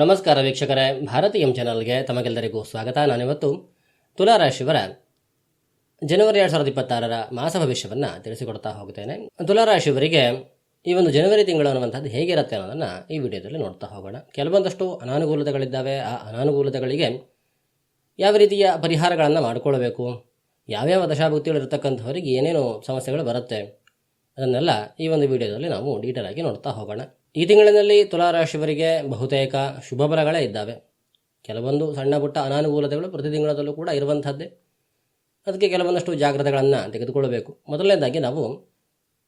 ನಮಸ್ಕಾರ ವೀಕ್ಷಕರೇ. ಭಾರತೀಯಂ ಚಾನಲ್ಗೆ ತಮಗೆಲ್ಲರಿಗೂ ಸ್ವಾಗತ. ನಾನಿವತ್ತು ತುಲಾರಾಶಿಯವರ ಜನವರಿ ಎರಡು ಸಾವಿರದ ಇಪ್ಪತ್ತಾರರ ಮಾಸ ಭವಿಷ್ಯವನ್ನು ತಿಳಿಸಿಕೊಡ್ತಾ ಹೋಗ್ತೇನೆ. ತುಲಾರಾಶಿಯವರಿಗೆ ಈ ಒಂದು ಜನವರಿ ತಿಂಗಳು ಅನ್ನುವಂಥದ್ದು ಹೇಗಿರುತ್ತೆ ಅನ್ನೋದನ್ನು ಈ ವಿಡಿಯೋದಲ್ಲಿ ನೋಡ್ತಾ ಹೋಗೋಣ. ಕೆಲವೊಂದಷ್ಟು ಅನಾನುಕೂಲತೆಗಳಿದ್ದಾವೆ. ಆ ಅನಾನುಕೂಲತೆಗಳಿಗೆ ಯಾವ ರೀತಿಯ ಪರಿಹಾರಗಳನ್ನು ಮಾಡಿಕೊಳ್ಬೇಕು? ಯಾವ್ಯಾವ ದಶಾಭುಕ್ತಿಗಳು ಇರತಕ್ಕಂಥವರಿಗೆ ಏನೇನು ಸಮಸ್ಯೆಗಳು ಬರುತ್ತೆ? ಅದನ್ನೆಲ್ಲ ಈ ಒಂದು ವಿಡಿಯೋದಲ್ಲಿ ನಾವು ಡೀಟೇಲ್ ಆಗಿ ನೋಡ್ತಾ ಹೋಗೋಣ. ಈ ತಿಂಗಳಿನಲ್ಲಿ ತುಲಾರಾಶಿಯವರಿಗೆ ಬಹುತೇಕ ಶುಭ ಫಲಗಳೇ ಇದ್ದಾವೆ. ಕೆಲವೊಂದು ಸಣ್ಣ ಪುಟ್ಟ ಅನಾನುಕೂಲತೆಗಳು ಪ್ರತಿ ತಿಂಗಳದಲ್ಲೂ ಕೂಡ ಇರುವಂಥದ್ದೇ. ಅದಕ್ಕೆ ಕೆಲವೊಂದಷ್ಟು ಜಾಗ್ರತೆಗಳನ್ನು ತೆಗೆದುಕೊಳ್ಳಬೇಕು. ಮೊದಲನೇದಾಗಿ ನಾವು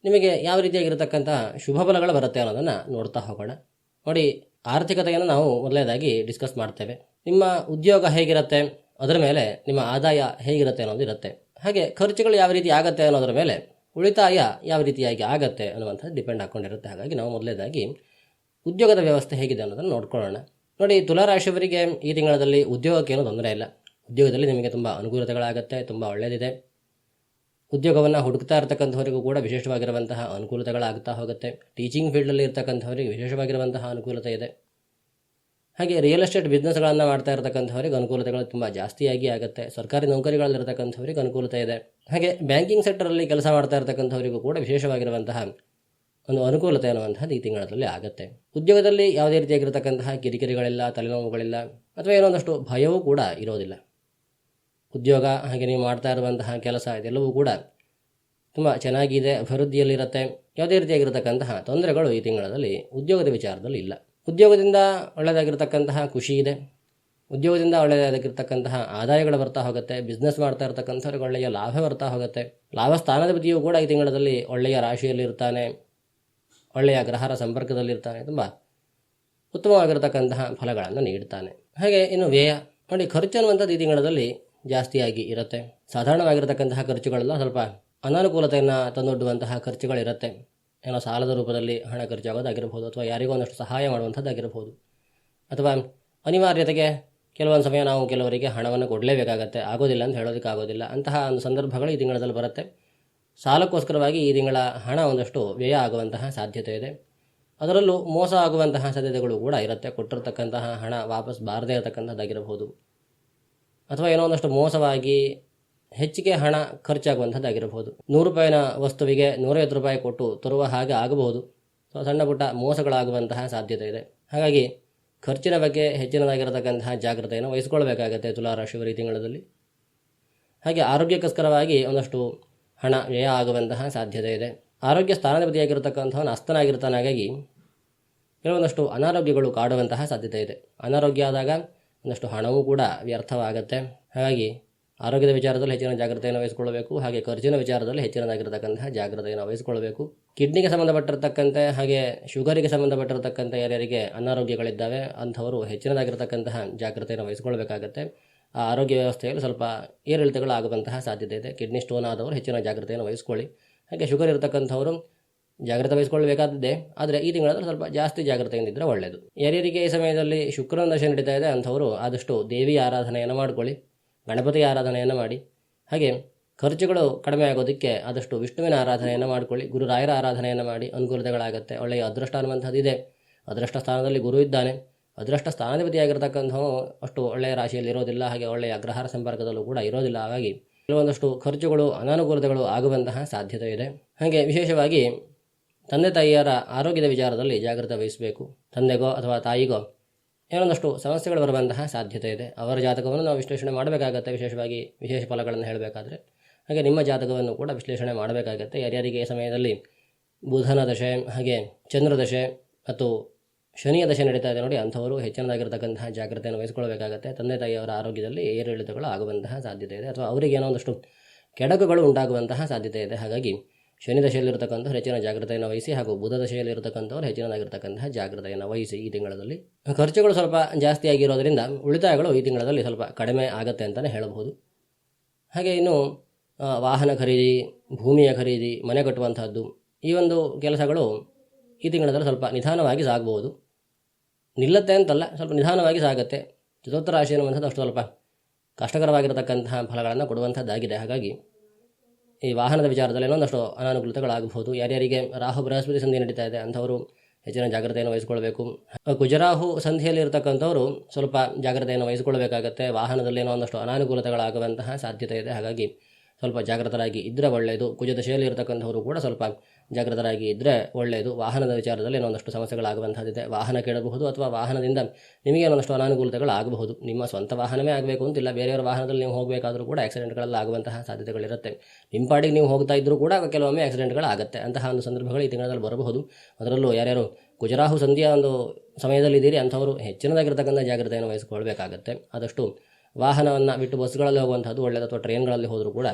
ನಿಮಗೆ ಯಾವ ರೀತಿಯಾಗಿರತಕ್ಕಂಥ ಶುಭ ಫಲಗಳು ಬರುತ್ತೆ ಅನ್ನೋದನ್ನು ನೋಡ್ತಾ ಹೋಗೋಣ. ನೋಡಿ, ಆರ್ಥಿಕತೆಯನ್ನು ನಾವು ಮೊದಲನೇದಾಗಿ ಡಿಸ್ಕಸ್ ಮಾಡ್ತೇವೆ. ನಿಮ್ಮ ಉದ್ಯೋಗ ಹೇಗಿರುತ್ತೆ? ಅದರ ಮೇಲೆ ನಿಮ್ಮ ಆದಾಯ ಹೇಗಿರುತ್ತೆ ಅನ್ನೋದು ಇರುತ್ತೆ. ಹಾಗೆ ಖರ್ಚುಗಳು ಯಾವ ರೀತಿ ಆಗುತ್ತೆ ಅನ್ನೋದರ ಮೇಲೆ ಉಳಿತಾಯ ಯಾವ ರೀತಿಯಾಗಿ ಆಗತ್ತೆ ಅನ್ನುವಂಥದ್ದು ಡಿಪೆಂಡ್ ಹಾಕ್ಕೊಂಡಿರುತ್ತೆ ಹಾಗಾಗಿ ನಾವು ಮೊದಲೇದಾಗಿ ಉದ್ಯೋಗದ ವ್ಯವಸ್ಥೆ ಹೇಗಿದೆ ಅನ್ನೋದನ್ನು ನೋಡ್ಕೊಳ್ಳೋಣ. ನೋಡಿ, ತುಲಾರಾಶಿಯವರಿಗೆ ಈ ತಿಂಗಳಲ್ಲಿ ಉದ್ಯೋಗಕ್ಕೇನು ತೊಂದರೆ ಇಲ್ಲ. ಉದ್ಯೋಗದಲ್ಲಿ ನಿಮಗೆ ತುಂಬ ಅನುಕೂಲತೆಗಳಾಗತ್ತೆ, ತುಂಬ ಒಳ್ಳೆಯದಿದೆ ಉದ್ಯೋಗವನ್ನು ಹುಡುಕ್ತಾ ಇರತಕ್ಕಂಥವರಿಗೂ ಕೂಡ ವಿಶೇಷವಾಗಿರುವಂತಹ ಅನುಕೂಲತೆಗಳಾಗ್ತಾ ಹೋಗುತ್ತೆ. ಟೀಚಿಂಗ್ ಫೀಲ್ಡಲ್ಲಿ ಇರ್ತಕ್ಕಂಥವರಿಗೆ ವಿಶೇಷವಾಗಿರುವಂತಹ ಅನುಕೂಲತೆ ಇದೆ. ಹಾಗೆ ರಿಯಲ್ ಎಸ್ಟೇಟ್ ಬಿಸ್ನೆಸ್ಗಳನ್ನು ಮಾಡ್ತಾ ಇರ್ತಕ್ಕಂಥವ್ರಿಗೆ ಅನುಕೂಲತೆಗಳು ತುಂಬ ಜಾಸ್ತಿಯಾಗಿ ಆಗುತ್ತೆ. ಸರ್ಕಾರಿ ನೌಕರಿಗಳಲ್ಲಿರತಕ್ಕಂಥವ್ರಿಗೆ ಅನುಕೂಲತೆ ಇದೆ. ಹಾಗೆ ಬ್ಯಾಂಕಿಂಗ್ ಸೆಕ್ಟರಲ್ಲಿ ಕೆಲಸ ಮಾಡ್ತಾ ಇರತಕ್ಕಂಥವರಿಗೂ ಕೂಡ ವಿಶೇಷವಾಗಿರುವಂತಹ ಒಂದು ಅನುಕೂಲತೆ ಅನ್ನುವಂಥದ್ದು ಈ ತಿಂಗಳಲ್ಲಿ ಆಗುತ್ತೆ. ಉದ್ಯೋಗದಲ್ಲಿ ಯಾವುದೇ ರೀತಿಯಾಗಿರ್ತಕ್ಕಂತಹ ಕಿರಿಕಿರಿಗಳಿಲ್ಲ, ತಲೆನೋವುಗಳಿಲ್ಲ ಅಥವಾ ಏನೋ ಒಂದಷ್ಟು ಭಯವೂ ಕೂಡ ಇರೋದಿಲ್ಲ. ಉದ್ಯೋಗ, ಹಾಗೆ ನೀವು ಮಾಡ್ತಾ ಇರುವಂತಹ ಕೆಲಸ ಇದೆಲ್ಲವೂ ಕೂಡ ತುಂಬ ಚೆನ್ನಾಗಿದೆ, ಅಭಿವೃದ್ಧಿಯಲ್ಲಿರುತ್ತೆ. ಯಾವುದೇ ರೀತಿಯಾಗಿರತಕ್ಕಂತಹ ತೊಂದರೆಗಳು ಈ ತಿಂಗಳಲ್ಲಿ ಉದ್ಯೋಗದ ವಿಚಾರದಲ್ಲಿ ಇಲ್ಲ. ಉದ್ಯೋಗದಿಂದ ಒಳ್ಳೆಯದಾಗಿರ್ತಕ್ಕಂತಹ ಖುಷಿ ಇದೆ. ಉದ್ಯೋಗದಿಂದ ಒಳ್ಳೆಯದಾಗಿರ್ತಕ್ಕಂತಹ ಆದಾಯಗಳು ಬರ್ತಾ ಹೋಗುತ್ತೆ. ಬಿಸ್ನೆಸ್ ಮಾಡ್ತಾ ಇರ್ತಕ್ಕಂಥವ್ರಿಗೆ ಒಳ್ಳೆಯ ಲಾಭ ಬರ್ತಾ ಹೋಗುತ್ತೆ. ಲಾಭ ಸ್ಥಾನಾಧಿಪತಿಯು ಕೂಡ ಈ ತಿಂಗಳಲ್ಲಿ ಒಳ್ಳೆಯ ರಾಶಿಯಲ್ಲಿರ್ತಾನೆ ಒಳ್ಳೆಯ ಗ್ರಹರ ಸಂಪರ್ಕದಲ್ಲಿರ್ತಾನೆ ತುಂಬ ಉತ್ತಮವಾಗಿರತಕ್ಕಂತಹ ಫಲಗಳನ್ನು ನೀಡ್ತಾನೆ. ಹಾಗೆ ಇನ್ನು ವ್ಯಯ. ನೋಡಿ, ಖರ್ಚು ಅನ್ನುವಂಥದ್ದು ಈ ತಿಂಗಳಲ್ಲಿ ಜಾಸ್ತಿಯಾಗಿ ಇರುತ್ತೆ. ಸಾಧಾರಣವಾಗಿರತಕ್ಕಂತಹ ಖರ್ಚುಗಳೆಲ್ಲ ಸ್ವಲ್ಪ ಅನಾನುಕೂಲತೆಯನ್ನು ತಂದೊಡ್ಡುವಂತಹ ಖರ್ಚುಗಳಿರುತ್ತೆ. ಏನೋ ಸಾಲದ ರೂಪದಲ್ಲಿ ಹಣ ಖರ್ಚಾಗೋದಾಗಿರ್ಬೋದು ಅಥವಾ ಯಾರಿಗೋ ಒಂದಷ್ಟು ಸಹಾಯ ಮಾಡುವಂಥದ್ದಾಗಿರ್ಬೋದು ಅಥವಾ ಅನಿವಾರ್ಯತೆಗೆ ಕೆಲವೊಂದು ಸಮಯ ನಾವು ಕೆಲವರಿಗೆ ಹಣವನ್ನು ಕೊಡಲೇಬೇಕಾಗತ್ತೆ. ಆಗೋದಿಲ್ಲ ಅಂತ ಹೇಳೋದಕ್ಕಾಗೋದಿಲ್ಲ ಅಂತಹ ಒಂದು ಸಂದರ್ಭಗಳು ಈ ತಿಂಗಳಲ್ಲಿ ಬರುತ್ತೆ. ಸಾಲಕ್ಕೋಸ್ಕರವಾಗಿ ಈ ತಿಂಗಳ ಹಣ ಒಂದಷ್ಟು ವ್ಯಯ ಆಗುವಂತಹ ಸಾಧ್ಯತೆ ಇದೆ. ಅದರಲ್ಲೂ ಮೋಸ ಆಗುವಂತಹ ಸಾಧ್ಯತೆಗಳು ಕೂಡ ಇರುತ್ತೆ. ಕೊಟ್ಟಿರ್ತಕ್ಕಂತಹ ಹಣ ವಾಪಸ್ ಬಾರದೇ ಇರತಕ್ಕಂಥದ್ದಾಗಿರಬಹುದು. ಅಥವಾ ಏನೋ ಒಂದಷ್ಟು ಮೋಸವಾಗಿ ಹೆಚ್ಚಿಗೆ ಹಣ ಖರ್ಚಾಗುವಂಥದ್ದಾಗಿರಬಹುದು. ನೂರು ರೂಪಾಯಿನ ವಸ್ತುವಿಗೆ ನೂರೈವತ್ತು ರೂಪಾಯಿ ಕೊಟ್ಟು ತರುವ ಹಾಗೆ ಆಗಬಹುದು. ಸಣ್ಣ ಪುಟ್ಟ ಮೋಸಗಳಾಗುವಂತಹ ಸಾಧ್ಯತೆ ಇದೆ. ಹಾಗಾಗಿ ಖರ್ಚಿನ ಬಗ್ಗೆ ಹೆಚ್ಚಿನದಾಗಿರತಕ್ಕಂತಹ ಜಾಗ್ರತೆಯನ್ನು ವಹಿಸ್ಕೊಳ್ಬೇಕಾಗತ್ತೆ ತುಲಾರಾಶಿಯವರು ಈ ತಿಂಗಳಲ್ಲಿ. ಹಾಗೆ ಆರೋಗ್ಯಕ್ಕೋಸ್ಕರವಾಗಿ ಒಂದಷ್ಟು ಹಣ ವ್ಯಯ ಆಗುವಂತಹ ಸಾಧ್ಯತೆ ಇದೆ. ಆರೋಗ್ಯ ಸ್ಥಾನಾಧಿಪತಿಯಾಗಿರತಕ್ಕಂಥವನು ಅಸ್ತನಾಗಿರ್ತಾನೆ. ಹಾಗಾಗಿ ಕೆಲವೊಂದಷ್ಟು ಅನಾರೋಗ್ಯಗಳು ಕಾಡುವಂತಹ ಸಾಧ್ಯತೆ ಇದೆ. ಅನಾರೋಗ್ಯ ಆದಾಗ ಒಂದಷ್ಟು ಹಣವೂ ಕೂಡ ವ್ಯರ್ಥವಾಗುತ್ತೆ. ಹಾಗಾಗಿ ಆರೋಗ್ಯದ ವಿಚಾರದಲ್ಲಿ ಹೆಚ್ಚಿನ ಜಾಗ್ರತೆಯನ್ನು ವಹಿಸಿಕೊಳ್ಳಬೇಕು. ಹಾಗೆ ಖರ್ಚಿನ ವಿಚಾರದಲ್ಲಿ ಹೆಚ್ಚಿನದಾಗಿರತಕ್ಕಂತಹ ಜಾಗ್ರತೆಯನ್ನು ವಹಿಸಿಕೊಳ್ಳಬೇಕು. ಕಿಡ್ನಿಗೆ ಸಂಬಂಧಪಟ್ಟಿರತಕ್ಕಂತೆ ಹಾಗೆ ಶುಗರಿಗೆ ಸಂಬಂಧಪಟ್ಟಿರತಕ್ಕಂಥ ಯಾರ್ಯಾರಿಗೆ ಅನಾರೋಗ್ಯಗಳಿದ್ದಾವೆ. ಅಂಥವರು ಹೆಚ್ಚಿನದಾಗಿರತಕ್ಕಂತಹ ಜಾಗ್ರತೆಯನ್ನು ವಹಿಸಿಕೊಳ್ಳಬೇಕಾಗತ್ತೆ. ಆ ಆರೋಗ್ಯ ವ್ಯವಸ್ಥೆಯಲ್ಲಿ ಸ್ವಲ್ಪ ಏರಿಳಿತಗಳಾಗುವಂತಹ ಸಾಧ್ಯತೆ ಇದೆ. ಕಿಡ್ನಿ ಸ್ಟೋನ್ ಆದವರು ಹೆಚ್ಚಿನ ಜಾಗ್ರತೆಯನ್ನು ವಹಿಸ್ಕೊಳ್ಳಿ. ಹಾಗೆ ಶುಗರ್ ಇರತಕ್ಕಂಥವರು ಜಾಗ್ರತೆ ವಹಿಸಿಕೊಳ್ಳಬೇಕಾದದ್ದೆ ಆದರೆ ಈ ತಿಂಗಳಾದರೂ ಸ್ವಲ್ಪ ಜಾಸ್ತಿ ಜಾಗ್ರತೆಯಿಂದ ಇದ್ದರೆ ಒಳ್ಳೆಯದು ಯಾರ್ಯಾರಿಗೆ ಈ ಸಮಯದಲ್ಲಿ ಶುಕ್ರನ ದಶೆ ನಡೀತಾ ಇದೆ. ಅಂಥವರು ಆದಷ್ಟು ದೇವಿ ಆರಾಧನೆಯನ್ನು ಮಾಡಿಕೊಳ್ಳಿ. ಗಣಪತಿ ಆರಾಧನೆಯನ್ನು ಮಾಡಿ. ಹಾಗೆ ಖರ್ಚುಗಳು ಕಡಿಮೆ ಆಗೋದಕ್ಕೆ ಆದಷ್ಟು ವಿಷ್ಣುವಿನ ಆರಾಧನೆಯನ್ನು ಮಾಡಿಕೊಳ್ಳಿ. ಗುರುರಾಯರ ಆರಾಧನೆಯನ್ನು ಮಾಡಿ ಅನುಕೂಲತೆಗಳಾಗುತ್ತೆ. ಒಳ್ಳೆಯ ಅದೃಷ್ಟ ಅನ್ನುವಂಥದ್ದು ಇದೆ. ಅದೃಷ್ಟ ಸ್ಥಾನದಲ್ಲಿ ಗುರು ಇದ್ದಾನೆ. ಅದೃಷ್ಟ ಸ್ಥಾನಾಧಿಪತಿಯಾಗಿರ್ತಕ್ಕಂಥವು ಅಷ್ಟು ಒಳ್ಳೆಯ ರಾಶಿಯಲ್ಲಿ ಇರೋದಿಲ್ಲ. ಹಾಗೆ ಒಳ್ಳೆಯ ಅಗ್ರಹಾರ ಸಂಪರ್ಕದಲ್ಲೂ ಕೂಡ ಇರೋದಿಲ್ಲ. ಹಾಗಾಗಿ ಕೆಲವೊಂದಷ್ಟು ಖರ್ಚುಗಳು, ಅನಾನುಕೂಲತೆಗಳು ಆಗುವಂತಹ ಸಾಧ್ಯತೆ ಇದೆ. ಹಾಗೆ ವಿಶೇಷವಾಗಿ ತಂದೆ ತಾಯಿಯರ ಆರೋಗ್ಯದ ವಿಚಾರದಲ್ಲಿ ಜಾಗ್ರತೆ ವಹಿಸಬೇಕು. ತಂದೆಗೋ ಅಥವಾ ತಾಯಿಗೋ ಏನೊಂದಷ್ಟು ಸಮಸ್ಯೆಗಳು ಬರುವಂತಹ ಸಾಧ್ಯತೆ ಇದೆ. ಅವರ ಜಾತಕವನ್ನು ನಾವು ವಿಶ್ಲೇಷಣೆ ಮಾಡಬೇಕಾಗತ್ತೆ. ವಿಶೇಷವಾಗಿ ವಿಶೇಷ ಫಲಗಳನ್ನು ಹೇಳಬೇಕಾದ್ರೆ. ಹಾಗೆ ನಿಮ್ಮ ಜಾತಕವನ್ನು ಕೂಡ ವಿಶ್ಲೇಷಣೆ ಮಾಡಬೇಕಾಗತ್ತೆ. ಯಾರ್ಯಾರಿಗೆ ಈ ಸಮಯದಲ್ಲಿ ಬುಧನ ದಶೆ, ಹಾಗೆ ಚಂದ್ರ ದಶೆ ಮತ್ತು ಶನಿಯ ದಶೆ ನಡೀತಾ ಇದೆ ನೋಡಿ, ಅಂಥವರು ಹೆಚ್ಚಿನದಾಗಿರ್ತಕ್ಕಂತಹ ಜಾಗ್ರತೆಯನ್ನು ವಹಿಸಿಕೊಳ್ಬೇಕಾಗತ್ತೆ ತಂದೆ ತಾಯಿಯವರ ಆರೋಗ್ಯದಲ್ಲಿ ಏರಿಳಿತಗಳು ಆಗುವಂತಹ ಸಾಧ್ಯತೆ ಇದೆ. ಅಥವಾ ಅವರಿಗೆ ಏನೋ ಒಂದಷ್ಟು ಕೆಡಕುಗಳು ಉಂಟಾಗುವಂತಹ ಸಾಧ್ಯತೆ ಇದೆ. ಹಾಗಾಗಿ ಶನಿ ದಶೆಯಲ್ಲಿರತಕ್ಕಂಥ ಹೆಚ್ಚಿನ ಜಾಗ್ರತೆಯನ್ನು ವಹಿಸಿ ಹಾಗೂ ಬುಧ ದಶೆಯಲ್ಲಿರ್ತಕ್ಕಂಥವ್ರು ಹೆಚ್ಚಿನದಾಗಿರ್ತಕ್ಕಂತಹ ಜಾಗ್ರತೆಯನ್ನು ವಹಿಸಿ ಈ ತಿಂಗಳಲ್ಲಿ ಖರ್ಚುಗಳು ಸ್ವಲ್ಪ ಜಾಸ್ತಿ ಆಗಿರೋದರಿಂದ ಉಳಿತಾಯಗಳು ಈ ತಿಂಗಳಲ್ಲಿ ಸ್ವಲ್ಪ ಕಡಿಮೆ ಆಗುತ್ತೆ ಅಂತಲೇ ಹೇಳಬಹುದು. ಹಾಗೆ ಇನ್ನು ವಾಹನ ಖರೀದಿ, ಭೂಮಿಯ ಖರೀದಿ, ಮನೆ ಕಟ್ಟುವಂಥದ್ದು ಈ ಒಂದು ಕೆಲಸಗಳು ಈ ತಿಂಗಳಲ್ಲಿ ಸ್ವಲ್ಪ ನಿಧಾನವಾಗಿ ಸಾಗಬಹುದು. ನಿಲ್ಲತ್ತೆ ಅಂತಲ್ಲ, ಸ್ವಲ್ಪ ನಿಧಾನವಾಗಿ ಸಾಗುತ್ತೆ. ಚತುರ್ಥ ರಾಶಿ ಅನ್ನುವಂಥದ್ದು ಅಷ್ಟು ಸ್ವಲ್ಪ ಕಷ್ಟಕರವಾಗಿರತಕ್ಕಂತಹ ಫಲಗಳನ್ನು ಕೊಡುವಂಥದ್ದಾಗಿದೆ ಹಾಗಾಗಿ ಈ ವಾಹನದ ವಿಚಾರದಲ್ಲಿ ಒಂದಷ್ಟು ಅನಾನುಕೂಲತೆಗಳಾಗಬಹುದು. ಯಾರ್ಯಾರಿಗೆ ರಾಹು ಬೃಹಸ್ಪತಿ ಸಂಧಿ ನಡೀತಾ ಇದೆ ಅಂಥವರು ಹೆಚ್ಚಿನ ಜಾಗ್ರತೆಯನ್ನು ವಹಿಸಿಕೊಳ್ಬೇಕು ಗುಜರಾಹು ಸಂಧಿಯಲ್ಲಿ ಇರತಕ್ಕಂಥವರು ಸ್ವಲ್ಪ ಜಾಗ್ರತೆಯನ್ನು ವಹಿಸಿಕೊಳ್ಬೇಕಾಗತ್ತೆ ವಾಹನದಲ್ಲಿ ಒಂದಷ್ಟು ಅನಾನುಕೂಲತೆಗಳಾಗುವಂತಹ ಸಾಧ್ಯತೆ ಇದೆ. ಹಾಗಾಗಿ ಸ್ವಲ್ಪ ಜಾಗೃತರಾಗಿ ಇದ್ದರೆ ಒಳ್ಳೆಯದು ಕುಜದಶೆಯಲ್ಲಿ ಇರತಕ್ಕಂಥವರು ಕೂಡ ಸ್ವಲ್ಪ ಜಾಗೃತರಾಗಿ ಇದ್ದರೆ ಒಳ್ಳೆಯದು ವಾಹನದ ವಿಚಾರದಲ್ಲಿ ಒಂದಷ್ಟು ಸಮಸ್ಯೆಗಳಾಗುವಂಥದ್ದಿದೆ. ವಾಹನ ಕೇಳಬಹುದು ಅಥವಾ ವಾಹನದಿಂದ ನಿಮಗೆ ಒಂದಷ್ಟು ಅನಾನುಕೂಲತೆಗಳಾಗಬಹುದು. ನಿಮ್ಮ ಸ್ವಂತ ವಾಹನವೇ ಆಗಬೇಕು ಅಂತಿಲ್ಲ. ಬೇರೆಯವರ ವಾಹನದಲ್ಲಿ ನೀವು ಹೋಗಬೇಕಾದರೂ ಕೂಡ ಆಕ್ಸಿಡೆಂಟ್ಗಳಲ್ಲಿ ಆಗುವಂತಹ ಸಾಧ್ಯತೆಗಳಿರುತ್ತೆ. ನಿಮ್ಮ ಪಾಡಿಗೆ ನೀವು ಹೋಗ್ತಾ ಇದ್ದರೂ ಕೂಡ ಕೆಲವೊಮ್ಮೆ ಆಕ್ಸಿಡೆಂಟ್ಗಳಾಗುತ್ತೆ ಅಂತಹ ಒಂದು ಸಂದರ್ಭಗಳು ಈ ತಿಂಗಳಲ್ಲಿ ಬರಬಹುದು. ಅದರಲ್ಲೂ ಯಾರ್ಯಾರು ಗುಜರಾಹು ಸಂಧಿಯ ಒಂದು ಸಮಯದಲ್ಲಿ ಇದ್ದೀರಿ ಅಂಥವರು ಹೆಚ್ಚಿನದಾಗಿರ್ತಕ್ಕಂಥ ಜಾಗ್ರತೆಯನ್ನು ವಹಿಸಿಕೊಳ್ಬೇಕಾಗತ್ತೆ. ಆದಷ್ಟು ವಾಹನವನ್ನು ಬಿಟ್ಟು ಬಸ್ಗಳಲ್ಲಿ ಹೋಗುವಂಥದ್ದು ಒಳ್ಳೆಯದು ಅಥವಾ ಟ್ರೈನ್ಗಳಲ್ಲಿ ಹೋದರೂ ಕೂಡ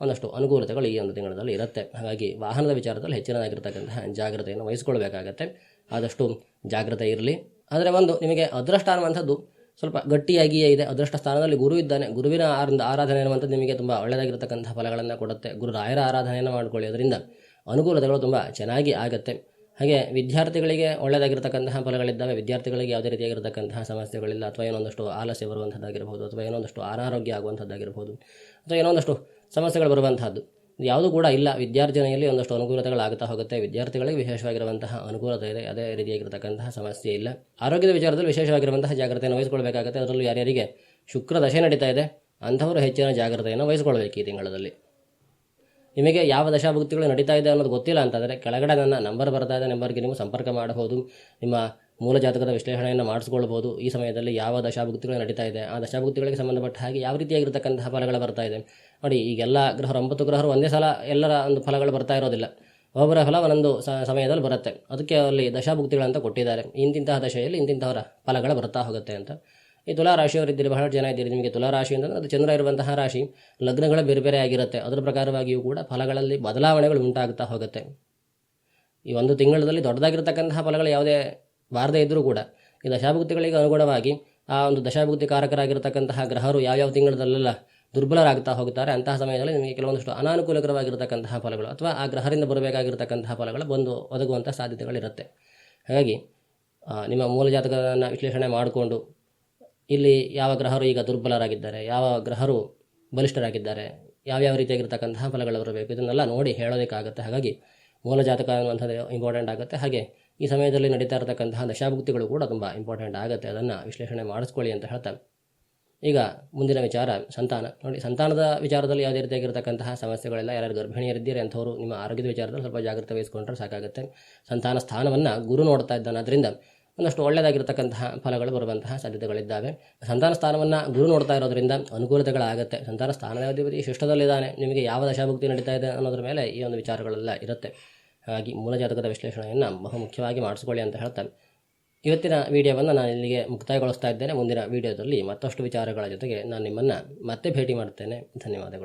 ಒಂದಷ್ಟು ಅನುಕೂಲತೆಗಳು ಈ ಒಂದು ತಿಂಗಳಲ್ಲಿ ಇರುತ್ತೆ. ಹಾಗಾಗಿ ವಾಹನದ ವಿಚಾರದಲ್ಲಿ ಹೆಚ್ಚಿನದಾಗಿರ್ತಕ್ಕಂತಹ ಜಾಗ್ರತೆಯನ್ನು ವಹಿಸಿಕೊಳ್ಬೇಕಾಗತ್ತೆ. ಆದಷ್ಟು ಜಾಗ್ರತೆ ಇರಲಿ. ಆದರೆ ಒಂದು ನಿಮಗೆ ಅದೃಷ್ಟ ಅನ್ನುವಂಥದ್ದು ಸ್ವಲ್ಪ ಗಟ್ಟಿಯಾಗಿಯೇ ಇದೆ. ಅದೃಷ್ಟ ಸ್ಥಾನದಲ್ಲಿ ಗುರು ಇದ್ದಾನೆ. ಗುರುವಿನ ಆರ ಆರಾಧನೆ ಅನ್ನುವಂಥದ್ದು ನಿಮಗೆ ತುಂಬ ಒಳ್ಳೆಯದಾಗಿರ್ತಕ್ಕಂಥ ಫಲಗಳನ್ನು ಕೊಡುತ್ತೆ. ಗುರು ರಾಯರ ಆರಾಧನೆಯನ್ನು ಮಾಡಿಕೊಳ್ಳಿ ಅದರಿಂದ ಅನುಕೂಲತೆಗಳು ತುಂಬ ಚೆನ್ನಾಗಿ ಆಗುತ್ತೆ. ಹಾಗೆ ವಿದ್ಯಾರ್ಥಿಗಳಿಗೆ ಒಳ್ಳೆಯದಾಗಿರ್ತಕ್ಕಂತಹ ಫಲಗಳಿದ್ದಾವೆ. ವಿದ್ಯಾರ್ಥಿಗಳಿಗೆ ಯಾವುದೇ ರೀತಿಯಾಗಿರ್ತಕ್ಕಂತಹ ಸಮಸ್ಯೆಗಳಿಲ್ಲ ಅಥವಾ ಏನೊಂದಷ್ಟು ಆಲಸ್ಯ ಬರುವಂಥದ್ದಾಗಿರ್ಬೋದು ಅಥವಾ ಏನೊಂದಷ್ಟು ಅನಾರೋಗ್ಯ ಆಗುವಂಥದ್ದಾಗಿರ್ಬೋದು ಅಥವಾ ಏನೊಂದಷ್ಟು ಸಮಸ್ಯೆಗಳು ಬರುವಂತಹದ್ದು. ಇದು ಯಾವುದೂ ಕೂಡ ಇಲ್ಲ. ವಿದ್ಯಾರ್ಜನೆಯಲ್ಲಿ ಒಂದಷ್ಟು ಅನುಕೂಲತೆಗಳಾಗುತ್ತಾ ಹೋಗುತ್ತೆ. ವಿದ್ಯಾರ್ಥಿಗಳಿಗೆ ವಿಶೇಷವಾಗಿರುವಂತಹ ಅನುಕೂಲತೆ ಇದೆ. ಅದೇ ರೀತಿಯಾಗಿರ್ತಕ್ಕಂತಹ ಸಮಸ್ಯೆ ಇಲ್ಲ. ಆರೋಗ್ಯದ ವಿಚಾರದಲ್ಲಿ ವಿಶೇಷವಾಗಿರುವಂತಹ ಜಾಗ್ರತೆಯನ್ನು ವಹಿಸಿಕೊಳ್ಬೇಕಾಗುತ್ತೆ. ಅದರಲ್ಲೂ ಯಾರ್ಯಾರಿಗೆ ಶುಕ್ರ ದಶೆ ನಡೀತಾ ಇದೆ, ಅಂಥವರು ಹೆಚ್ಚಿನ ಜಾಗ್ರತೆಯನ್ನು ವಹಿಸಿಕೊಳ್ಬೇಕು ಈ ತಿಂಗಳಲ್ಲಿ. ನಿಮಗೆ ಯಾವ ದಶಾಭುಕ್ತಿಗಳು ನಡೀತಾ ಇದೆ ಅನ್ನೋದು ಗೊತ್ತಿಲ್ಲ ಅಂತಂದರೆ ಕೆಳಗಡೆ ನನ್ನ ನಂಬರ್ ಬರ್ತಾ ಇದೆ, ನಂಬರ್ಗೆ ನೀವು ಸಂಪರ್ಕ ಮಾಡಬಹುದು, ನಿಮ್ಮ ಮೂಲ ಜಾತಕದ ವಿಶ್ಲೇಷಣೆಯನ್ನು ಮಾಡಿಸ್ಕೊಳ್ಬೋದು ಈ ಸಮಯದಲ್ಲಿ ಯಾವ ದಶಾಭುಕ್ತಿಗಳು ನಡೀತಾ ಇದೆ, ಆ ದಶಾಭುಕ್ತಿಗಳಿಗೆ ಸಂಬಂಧಪಟ್ಟ ಹಾಗೆ ಯಾವ ರೀತಿಯಾಗಿರ್ತಕ್ಕಂತಹ ಫಲಗಳು ಬರ್ತಾ ಇದೆ. ನೋಡಿ, ಈಗೆಲ್ಲ ಗ್ರಹ ಒಂಬತ್ತು ಗ್ರಹರು ಒಂದೇ ಸಲ ಎಲ್ಲರ ಒಂದು ಫಲಗಳು ಬರ್ತಾ ಇರೋದಿಲ್ಲ. ಒಬ್ಬರ ಫಲ ಒಂದೊಂದು ಸಮಯದಲ್ಲಿ ಬರುತ್ತೆ. ಅದಕ್ಕೆ ಅಲ್ಲಿ ದಶಾಭುಕ್ತಿಗಳಂತ ಕೊಟ್ಟಿದ್ದಾರೆ. ಇಂತಿಂತಹ ದಶೆಯಲ್ಲಿ ಇಂತಿಂತಹವರ ಫಲಗಳು ಬರ್ತಾ ಹೋಗುತ್ತೆ ಅಂತ ಈ ತುಲಾ ರಾಶಿಯವರಿದ್ದೀರಿ ಬಹಳ ಜನ ಇದ್ದೀರಿ. ನಿಮಗೆ ತುಲಾ ರಾಶಿ ಅಂತಂದ್ರೆ ಅದು ಚಂದ್ರ ಇರುವಂತಹ ರಾಶಿ. ಲಗ್ನಗಳು ಬೇರೆ ಬೇರೆ ಆಗಿರುತ್ತೆ. ಅದರ ಪ್ರಕಾರವಾಗಿಯೂ ಕೂಡ ಫಲಗಳಲ್ಲಿ ಬದಲಾವಣೆಗಳು ಉಂಟಾಗುತ್ತಾ ಹೋಗುತ್ತೆ. ಈ ಒಂದು ತಿಂಗಳಲ್ಲಿ ದೊಡ್ಡದಾಗಿರ್ತಕ್ಕಂತಹ ಫಲಗಳು ಯಾವುದೇ ಬಾರದೇ ಇದ್ದರೂ ಕೂಡ ಈ ದಶಾಭುಕ್ತಿಗಳಿಗೆ ಅನುಗುಣವಾಗಿ ಆ ಒಂದು ದಶಾಭುಕ್ತಿ ಕಾರಕರಾಗಿರ್ತಕ್ಕಂತಹ ಗ್ರಹರು ಯಾವ್ಯಾವ ತಿಂಗಳಲ್ಲೆಲ್ಲ ದುರ್ಬಲರಾಗ್ತಾ ಹೋಗ್ತಾರೆ ಅಂತಹ ಸಮಯದಲ್ಲಿ ನಿಮಗೆ ಕೆಲವೊಂದಷ್ಟು ಅನಾನುಕೂಲಕರವಾಗಿರ್ತಕ್ಕಂತಹ ಫಲಗಳು ಅಥವಾ ಆ ಗ್ರಹರಿಂದ ಬರಬೇಕಾಗಿರ್ತಕ್ಕಂತಹ ಫಲಗಳು ಬಂದು ಒದಗುವಂಥ ಸಾಧ್ಯತೆಗಳಿರುತ್ತೆ. ಹಾಗಾಗಿ ನಿಮ್ಮ ಮೂಲ ಜಾತಕವನ್ನು ವಿಶ್ಲೇಷಣೆ ಮಾಡಿಕೊಂಡು ಇಲ್ಲಿ ಯಾವ ಗ್ರಹರು ಈಗ ದುರ್ಬಲರಾಗಿದ್ದಾರೆ, ಯಾವ ಗ್ರಹರು ಬಲಿಷ್ಠರಾಗಿದ್ದಾರೆ, ಯಾವ್ಯಾವ ರೀತಿಯಾಗಿರ್ತಕ್ಕಂತಹ ಫಲಗಳು ಬರಬೇಕು ಇದನ್ನೆಲ್ಲ ನೋಡಿ ಹೇಳೋದಕ್ಕಾಗುತ್ತೆ. ಹಾಗಾಗಿ ಮೂಲ ಜಾತಕ ಅನ್ನುವಂಥದ್ದು ಇಂಪಾರ್ಟೆಂಟ್ ಆಗುತ್ತೆ. ಹಾಗೆ ಈ ಸಮಯದಲ್ಲಿ ನಡೀತಾ ಇರತಕ್ಕಂತಹ ದಶಾಭುಕ್ತಿಗಳು ಕೂಡ ತುಂಬ ಇಂಪಾರ್ಟೆಂಟ್ ಆಗುತ್ತೆ. ಅದನ್ನು ವಿಶ್ಲೇಷಣೆ ಮಾಡಿಸ್ಕೊಳ್ಳಿ ಅಂತ ಹೇಳ್ತಾರೆ. ಈಗ ಮುಂದಿನ ವಿಚಾರ ಸಂತಾನ. ನೋಡಿ, ಸಂತಾನದ ವಿಚಾರದಲ್ಲಿ ಯಾವುದೇ ರೀತಿಯಾಗಿರ್ತಕ್ಕಂತಹ ಸಮಸ್ಯೆಗಳೆಲ್ಲ ಯಾರು ಗರ್ಭಿಣಿಯರಿದ್ದೀರಿ ಅಂಥವರು ನಿಮ್ಮ ಆರೋಗ್ಯದ ವಿಚಾರದಲ್ಲಿ ಸ್ವಲ್ಪ ಜಾಗ್ರತೆ ವಹಿಸಿಕೊಂಡ್ರೆ ಸಾಕಾಗುತ್ತೆ. ಸಂತಾನ ಸ್ಥಾನವನ್ನು ಗುರು ನೋಡ್ತಾ ಇದ್ದಾನೆ. ಅದರಿಂದ ಒಂದಷ್ಟು ಒಳ್ಳೆಯದಾಗಿರ್ತಕ್ಕಂತಹ ಫಲಗಳು ಬರುವಂತಹ ಸಾಧ್ಯತೆಗಳಿದ್ದಾವೆ. ಸಂತಾನ ಸ್ಥಾನವನ್ನು ಗುರು ನೋಡ್ತಾ ಇರೋದ್ರಿಂದ ಅನುಕೂಲತೆಗಳಾಗುತ್ತೆ. ಸಂತಾನ ಸ್ಥಾನಾಧಿಪತಿ ಶಿಷ್ಟದಲ್ಲಿದ್ದಾನೆ. ನಿಮಗೆ ಯಾವ ದಶಾಭುಕ್ತಿ ನಡೀತಾ ಇದೆ ಅನ್ನೋದ್ರ ಮೇಲೆ ಈ ಒಂದು ವಿಚಾರಗಳೆಲ್ಲ ಇರುತ್ತೆ. ಹಾಗಾಗಿ ಮೂಲ ಜಾತಕದ ವಿಶ್ಲೇಷಣೆಯನ್ನು ಬಹು ಮುಖ್ಯವಾಗಿ ಮಾಡಿಸ್ಕೊಳ್ಳಿ ಅಂತ ಹೇಳ್ತಾನೆ ಇವತ್ತಿನ ವಿಡಿಯೋವನ್ನು ನಾನು ಇಲ್ಲಿಗೆ ಮುಕ್ತಾಯಗೊಳಿಸ್ತಾ ಇದ್ದೇನೆ. ಮುಂದಿನ ವಿಡಿಯೋದಲ್ಲಿ ಮತ್ತಷ್ಟು ವಿಚಾರಗಳ ಜೊತೆಗೆ ನಾನು ನಿಮ್ಮನ್ನು ಮತ್ತೆ ಭೇಟಿ ಮಾಡ್ತೇನೆ. ಧನ್ಯವಾದಗಳು.